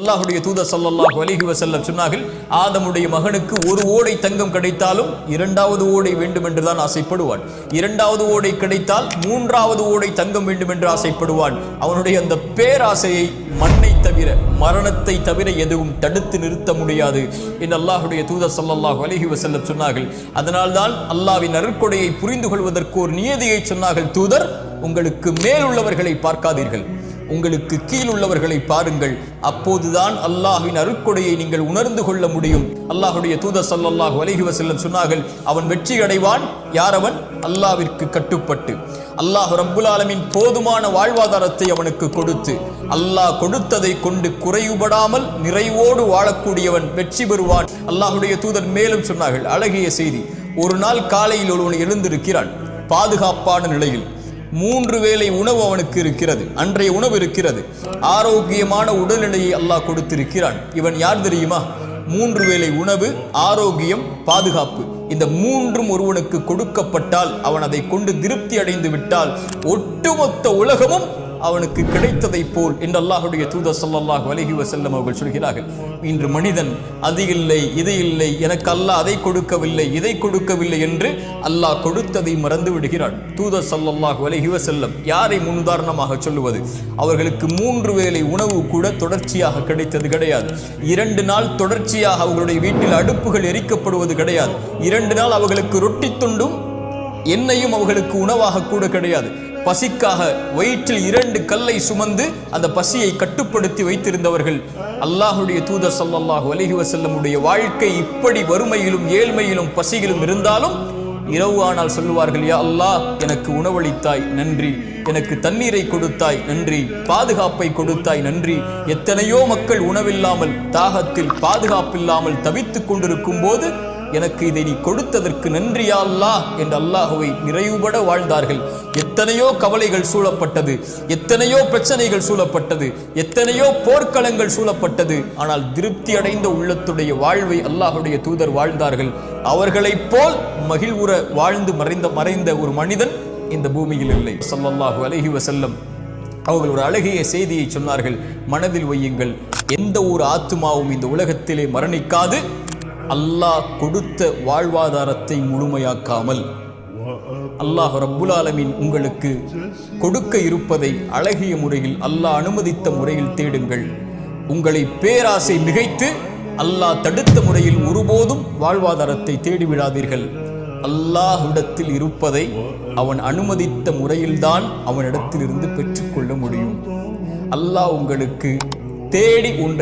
அல்லாஹுடைய தூத ஸல்லல்லாஹு அலிஹி வசல்லம் சொன்னார்கள் ஆதமுடைய மகனுக்கு ஒரு ஓடை தங்கம் கிடைத்தாலும் இரண்டாவது ஓடை வேண்டும் என்றுதான் ஆசைப்படுவான். இரண்டாவது ஓடை கிடைத்தால் மூன்றாவது ஓடை தங்கம் வேண்டும் என்று ஆசைப்படுவான். அவனுடைய அந்த பேராசையை மண்ணை தவிர மரணத்தை தவிர எதுவும் தடுத்து நிறுத்த முடியாது என்று அல்லாஹுடைய தூதர் ஸல்லல்லாஹு அலிஹி வசல்லம் சொன்னார்கள். அதனால்தான் அல்லாஹ்வின் அருட்கொடையை புரிந்து கொள்வதற்கு ஒரு நியதியை சொன்னார்கள். தூதர் உங்களுக்கு மேல் உள்ளவர்களை பார்க்காதீர்கள். உங்களுக்கு கீழ் உள்ளவர்களை பாருங்கள். அப்போதுதான் அல்லாஹ்வின் அருக்கொடையை நீங்கள் உணர்ந்து கொள்ள முடியும். அல்லாஹுடைய தூதர் ஸல்லல்லாஹு அலைஹி வசல்லம் சொன்னார்கள் அவன் வெற்றி அடைவான் யார் அவன்? அல்லாவிற்கு கட்டுப்பட்டு. அல்லாஹ் ரப்புல் ஆலமின் போதுமான வாழ்வாதாரத்தை அவனுக்கு கொடுத்து அல்லாஹ் கொடுத்ததை கொண்டு குறைவுபடாமல் நிறைவோடு வாழக்கூடியவன் வெற்றி பெறுவான். அல்லாஹுடைய தூதர் மேலும் சொன்னார்கள் அழகிய செய்தி ஒரு நாள் காலையில் ஒருவன் எழுந்திருக்கிறான் பாதுகாப்பான நிலையில் மூன்று வேளை உணவு அவனுக்கு இருக்கிறது. அன்றைய உணவு இருக்கிறது. ஆரோக்கியமான உடல்நிலையை அல்லாஹ் கொடுத்திருக்கிறான். இவன் யார் தெரியுமா? மூன்று வேளை உணவு ஆரோக்கியம் பாதுகாப்பு. இந்த மூன்றும் ஒருவனுக்கு கொடுக்கப்பட்டால் அவன் அதை கொண்டு திருப்தி அடைந்து விட்டால் ஒட்டுமொத்த உலகமும் அவனுக்கு கிடைத்ததை போல் என்று அல்லாஹுடைய தூதர் ஸல்லல்லாஹு அலைஹி வசல்லம் அவர்கள் சொல்கிறார்கள். இன்று மனிதன் அது இல்லை இது இல்லை எனக்கு அல்லாஹ் அதை கொடுக்கவில்லை இதை கொடுக்கவில்லை என்று அல்லாஹ் கொடுத்ததை மறந்து விடுகிறான். தூதர் ஸல்லல்லாஹு அலைஹி வசல்லம் யாரை முன்னுதாரணமாக சொல்லுவது? அவர்களுக்கு மூன்று வேளை உணவு கூட தொடர்ச்சியாக கிடைத்தது கிடையாது. இரண்டு நாள் தொடர்ச்சியாக அவர்களுடைய வீட்டில் அடுப்புகள் எரிக்கப்படுவது கிடையாது. இரண்டு நாள் அவர்களுக்கு ரொட்டி துண்டும் எண்ணெயும் அவர்களுக்கு உணவாக கூட கிடையாது. பசிக்காக வயிற்றில் இரண்டு கல்லை சுமந்து அந்த பசியை கட்டுப்படுத்தி வைத்திருந்தவர்கள். அல்லாஹுடைய தூதர் ஸல்லல்லாஹு அலைஹி வசல்லமுடைய வாழ்க்கை இப்படி வறுமையிலும் ஏழ்மையிலும் பசியிலும் இருந்தாலும் இரவு ஆனால் சொல்லுவார்கள் யா அல்லாஹ் எனக்கு உணவளித்தாய் நன்றி. எனக்கு தண்ணீரை கொடுத்தாய் நன்றி. பாதுகாப்பை கொடுத்தாய் நன்றி. எத்தனையோ மக்கள் உணவில்லாமல் தாகத்தில் பாதுகாப்பில்லாமல் தவித்துக் கொண்டிருக்கும் போது எனக்கு இதை நீ கொடுத்ததற்கு நன்றியா அல்லாஹ் என்று அல்லாஹுவை நிறைவுபட வாழ்ந்தார்கள். எத்தனையோ கவலைகள் சூழப்பட்டது. எத்தனையோ பிரச்சனைகள் சூழப்பட்டது. எத்தனையோ போர்க்களங்கள் சூழப்பட்டது. ஆனால் திருப்தி அடைந்த உள்ளத்துடைய வாழ்வை அல்லாஹுடைய தூதர் வாழ்ந்தார்கள். அவர்களைப் போல் மகிழ்வுற வாழ்ந்து மறைந்த மறைந்த ஒரு மனிதன் இந்த பூமியில் இல்லை. ஸல்லல்லாஹு அலஹி வசல்லம் அவர்கள் ஒரு அழகிய செய்தியை சொன்னார்கள். மனதில் வையுங்கள். எந்த ஒரு ஆத்துமாவும் இந்த உலகத்திலே மரணிக்காது. அல்லாஹ் கொடுத்த வாழ்வாதாரத்தை முழுமையாக்காமல் அல்லாஹ் ரப்புல் உங்களுக்கு கொடுக்க இருப்பதை அழகிய முறையில் அல்லாஹ் அனுமதித்த முறையில் தேடுங்கள். உங்களை பேராசை மிகைத்து அல்லாஹ் தடுத்த முறையில் ஒருபோதும் வாழ்வாதாரத்தை தேடிவிடாதீர்கள். அல்லாஹ்விடத்தில் இருப்பதை அவன் அனுமதித்த முறையில்தான் அவனிடத்திலிருந்து பெற்றுக்கொள்ள முடியும். அல்லாஹ் உங்களுக்கு தேடி ஒன்றை